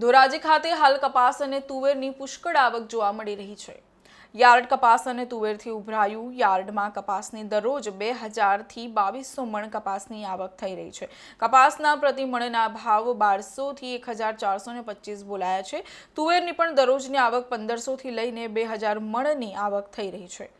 ધોરાજી ખાતે હાલ કપાસ અને તુવેરની પુષ્કળ આવક જોવા મળી રહી છે. યાર્ડ કપાસ અને તુવેરથી ઉભરાયું. યાર્ડમાં કપાસની દરરોજ બે હજારથી બાવીસો મણ કપાસની આવક થઈ રહી છે. કપાસના પ્રતિ મણના ભાવ બારસોથી એક હજાર ચારસો ને પચીસ બોલાયા છે. તુવેરની પણ દરરોજની આવક પંદરસોથી લઈને બે હજાર મણની આવક થઈ રહી છે.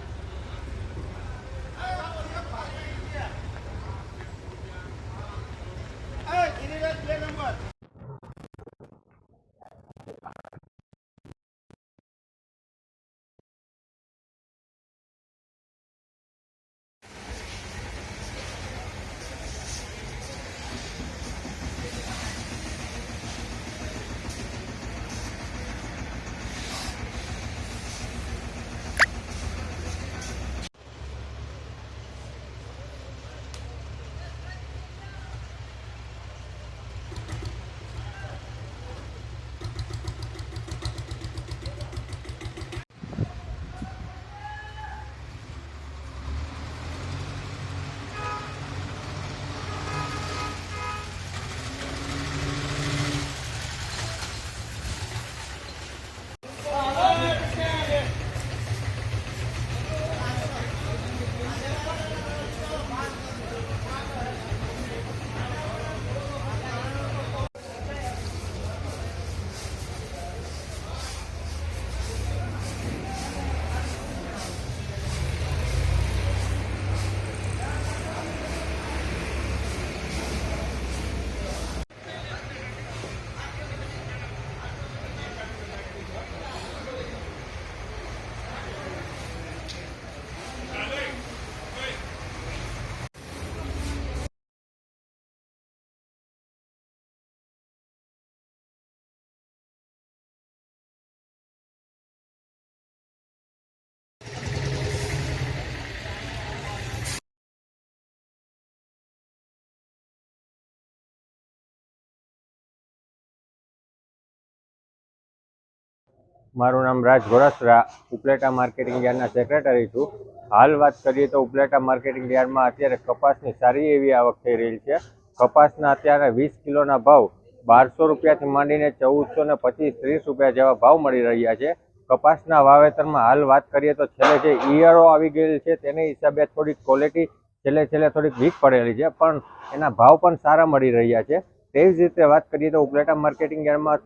મારું નામ રાજ ગોરાસરા ઉપલેટા માર્કેટિંગ યાર્ડના સેક્રેટરી છું. હાલ વાત કરીએ તો ઉપલેટા માર્કેટિંગ યાર્ડમાં અત્યારે કપાસની સારી એવી આવક થઈ રહી છે. કપાસના અત્યારે વીસ કિલોના ભાવ બારસો રૂપિયાથી માંડીને ચૌદસો ને પચીસ, ત્રીસ રૂપિયા જેવા ભાવ મળી રહ્યા છે. કપાસના વાવેતરમાં હાલ વાત કરીએ તો છેલ્લે જે ઈયળો આવી ગયેલી છે તેને હિસાબે થોડીક ક્વોલિટી છેલ્લે છેલ્લે થોડીક વીક પડેલી છે, પણ એના ભાવ પણ સારા મળી રહ્યા છે. તેવી જ રીતે વાત કરીએ તો ઉપલેટા માર્કેટિંગ યાર્ડમાં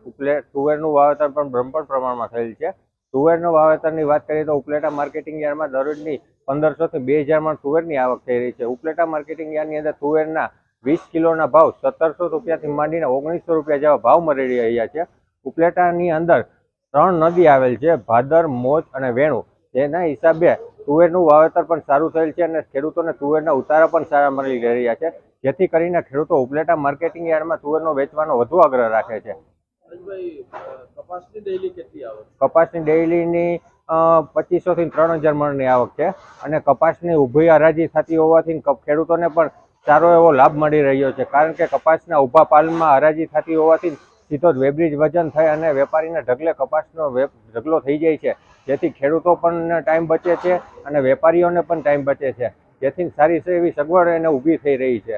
તુવેરનું વાવેતર પણ બ્રહ્મપણ પ્રમાણમાં થયેલ છે. તુવેરનું વાવેતરની વાત કરીએ તો ઉપલેટા માર્કેટિંગ યાર્ડમાં દરરોજની પંદરસોથી બે હજારમાં તુવેરની આવક થઈ રહી છે. ઉપલેટા માર્કેટિંગ યાર્ડની અંદર તુવેરના વીસ કિલોના ભાવ સત્તરસો રૂપિયાથી માંડીને ઓગણીસો રૂપિયા જેવા ભાવ મળી રહ્યા છે. ઉપલેટાની અંદર ત્રણ નદી આવેલ છે, ભાદર, મોજ અને વેણુ. જેના હિસાબે તુવેરનું વાવેતર પણ સારું થયેલ છે અને ખેડૂતોને તુવેરના ઉતારા પણ સારા મળી રહ્યા છે. જેથી કરીને ખેડૂતો ઉપલેટા માર્કેટિંગ યાર્ડમાં તુવેરનો વેચવાનો વધુ આગ્રહ રાખે છે. કપાસની ડેઈલીની ડેઇલીની પચીસો થી ત્રણ હજાર મણની આવક છે અને કપાસની ઊભી હરાજી થતી હોવાથી ખેડૂતોને પણ સારો એવો લાભ મળી રહ્યો છે. કારણ કે કપાસના ઊભા પાલમાં હરાજી થતી હોવાથી સીધો જ વેબ્રિજ વજન થાય અને વેપારીના ઢગલે કપાસનો ઢગલો થઈ જાય છે. જેથી ખેડૂતો પણ ટાઈમ બચે છે અને વેપારીઓને પણ ટાઈમ બચે છે. જેથી સારી છે એવી સગવડ એને ઊભી થઈ રહી છે.